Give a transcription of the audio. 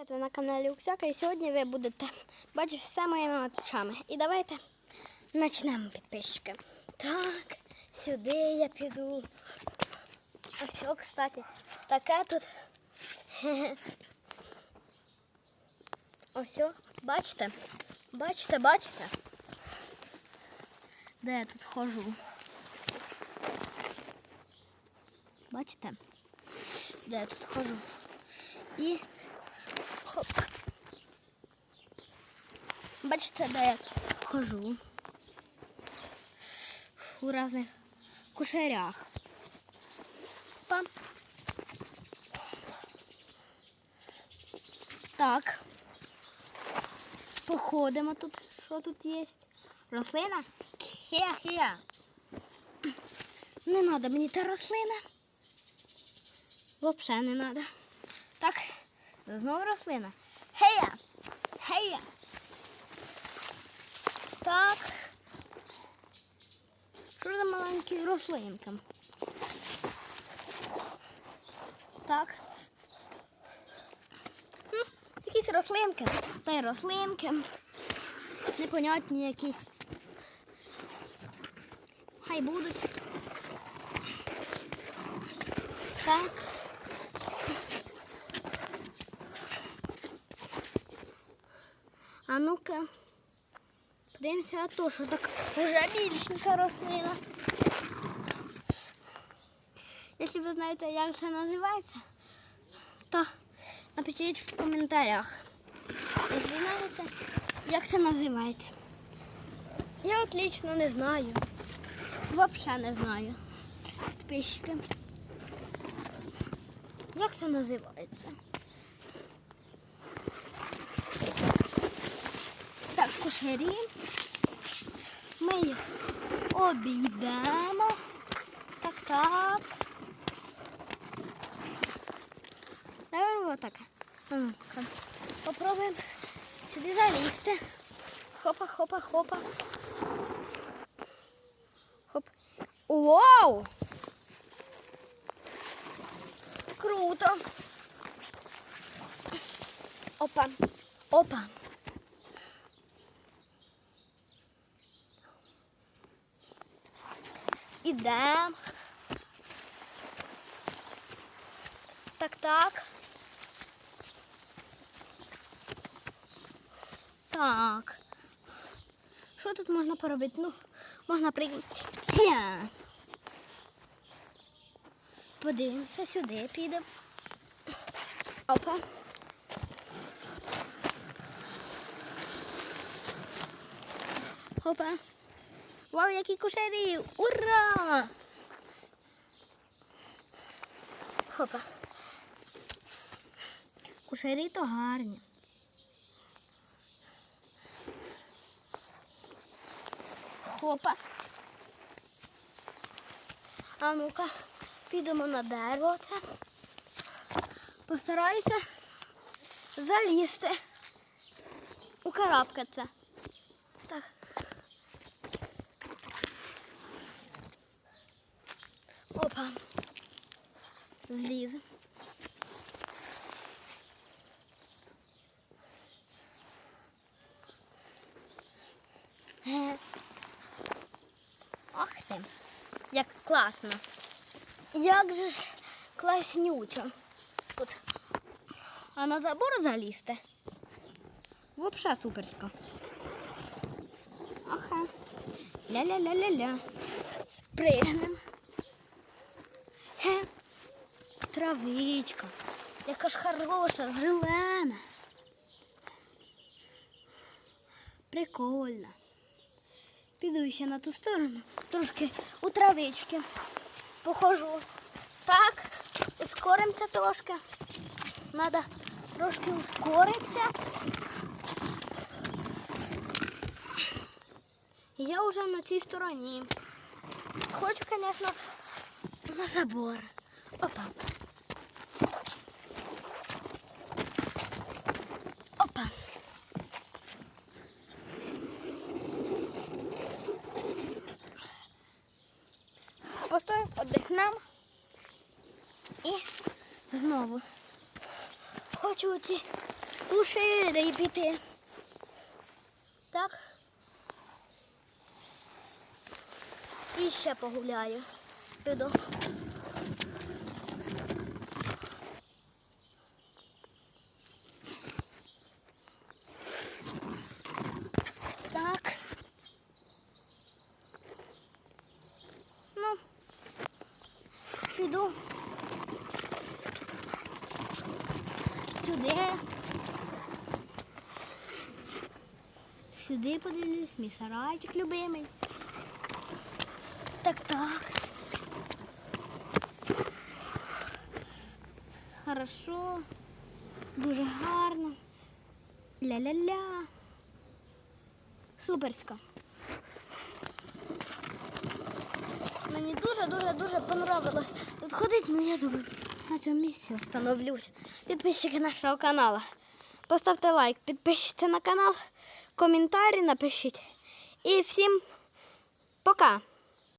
Привіт, ви на каналі Уксяка і сьогодні ви будете бачити все моїми очами. І давайте почнемо підписчики. Так, сюди я піду. Ось, о, кстати, таке тут. Ось, о, бачите? Бачите, бачите? Де я тут хожу? Бачите? Де я тут хожу? І Хоп. Бачите, де я хожу у різних кушарях. Па. Так. Походимо тут. Що тут є? Рослина? Хе-хе. Не треба мені та рослина. Взагалі не треба. Так, знову рослина. Гея! Гея! Так. Що за маленькі рослинки? Так. Ну, якісь рослинки. Та й рослинки. Непонятні якісь. Хай будуть. Так. А ну-ка, подивимося, а то, що так вже більшенька рослина. Якщо ви знаєте, як це називається, то напишіть в коментарях. Якщо знаєте, як це називається. Я от лично не знаю. Взагалі не знаю. Підписчики. Як це називається? Так. Ми їх обійдемо. Так, так. Давай вот так. Попробуємо сюди залізти. Хопа, хопа, хопа. Хоп. Вау! Круто. Опа. Опа. Ідемо. Так, так. Так. Що тут можна поробити? Ну, можна прийти. Подивимося сюди, підемо. Опа. Опа. Вау, які кушарі! Ура! Хопа. Кушарі то гарні. Хопа. А ну-ка, підемо на дерево це. Постараюся залізти. Укарабкатися. Опа. Зліз. Ге. Ах ти. Як класно. Як же ж класнючо. Тут. А на забор залізти. Взагалі суперсько. Ага. Ля-ля-ля-ля-ля. Спригнем. Травичка. Яка ж хороша, зелена. Прикольно. Піду ще на ту сторону, трошки у травички. Похожу. Так, ускоримося трошки. Надо трошки ускоритися. Я вже на цій стороні. Хочу, звісно, на забор. Опа. Постоїмо, віддихнемо. І знову хочу ці Ушири піти. Так. І ще погуляю. Піду. Так. Ну, піду. Сюди. Сюди подивлюсь, мій сарайчик любимий. Так, так. Хорошо. Дуже гарно. Ля-ля-ля. Суперсько. Мені дуже-дуже-дуже понравилось тут ходити, ну я думаю, на цьому місці остановлюсь. Підписчики нашого каналу. Поставте лайк, підпишіться на канал, коментарі напишіть. І всім пока!